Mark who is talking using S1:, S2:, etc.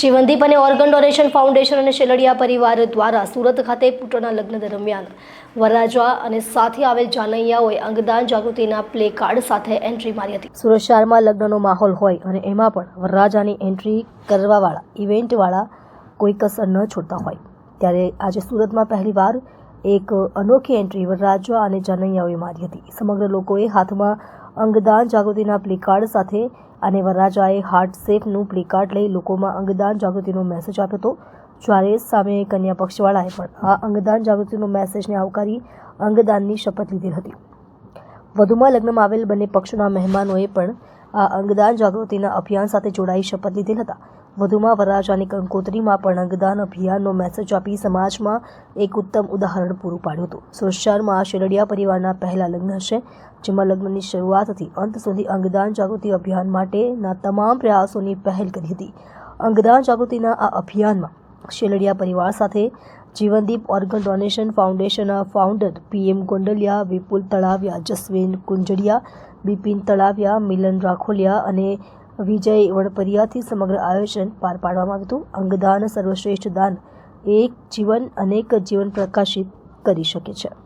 S1: જીવનદીપ અને organ donation foundation અને શેલડિયા પરિવાર દ્વારા સુરત ખાતે પુત્રના લગ્ન દરમિયાન વરરાજા અને સાથે આવેલ જાનૈયાઓએ અંગદાન જાગૃતિના પ્લે કાર્ડ સાથે એન્ટ્રી મારી હતી. સુરત શહેરમાં લગ્નનો માહોલ હોય અને એમાં પણ વરરાજાની એન્ટ્રી કરવાવાળા, ઇવેન્ટવાળા કોઈ કસર ન છોડતા હોય. ત્યારે આજે સુરતમાં પહેલીવાર એક અનોખી એન્ટ્રી વરરાજા અને જાનૈયાઓએ મારી હતી. સમગ્ર લોકોએ હાથમાં અંગદાન જાગૃતિના પ્લેકાર્ડ સાથે અને વરરાજાએ હાર્ટ સેફનું પ્લેકાર્ડ લઈ લોકોમાં અંગદાન જાગૃતિનો મેસેજ આપ્યો હતો. જ્યારે સામે કન્યા પક્ષવાળાએ પણ આ અંગદાન જાગૃતિનો મેસેજને આવકારી અંગદાનની શપથ લીધી હતી. વધુમાં લગ્નમાં આવેલ બંને પક્ષોના મહેમાનોએ પણ આ અંગદાન જાગૃતિના અભિયાન સાથે જોડાઈ શપથ લીધેલ હતા. વધુમાં વરરાજાની કંકોત્રીમાં પણ અંગદાન અભિયાનનો મેસેજ આપી સમાજમાં એક ઉત્તમ ઉદાહરણ પૂરું પાડ્યું હતું. આ શેરડિયા પરિવારના પહેલા લગ્ન હશે, જેમાં લગ્નની શરૂઆતથી અંત સુધી અંગદાન જાગૃતિ અભિયાન માટેના તમામ પ્રયાસોની પહેલ કરી હતી. અંગદાન જાગૃતિના આ અભિયાનમાં શેલડિયા પરિવાર સાથે જીવનદીપ ઓર્ગન ડોનેશન ફાઉન્ડેશનના ફાઉન્ડર પીએમ ગોંડલિયા, વિપુલ તળાવિયા, જસવીન કુંજડિયા બિપિન તળાવિયા, મિલન રાખોલિયા અને વિજય વણપરિયાથી સમગ્ર આયોજન પાર પાડવામાં આવ્યું હતું. અંગદાન સર્વશ્રેષ્ઠ દાન એક જીવન અનેક જીવન પ્રકાશિત કરી શકે છે.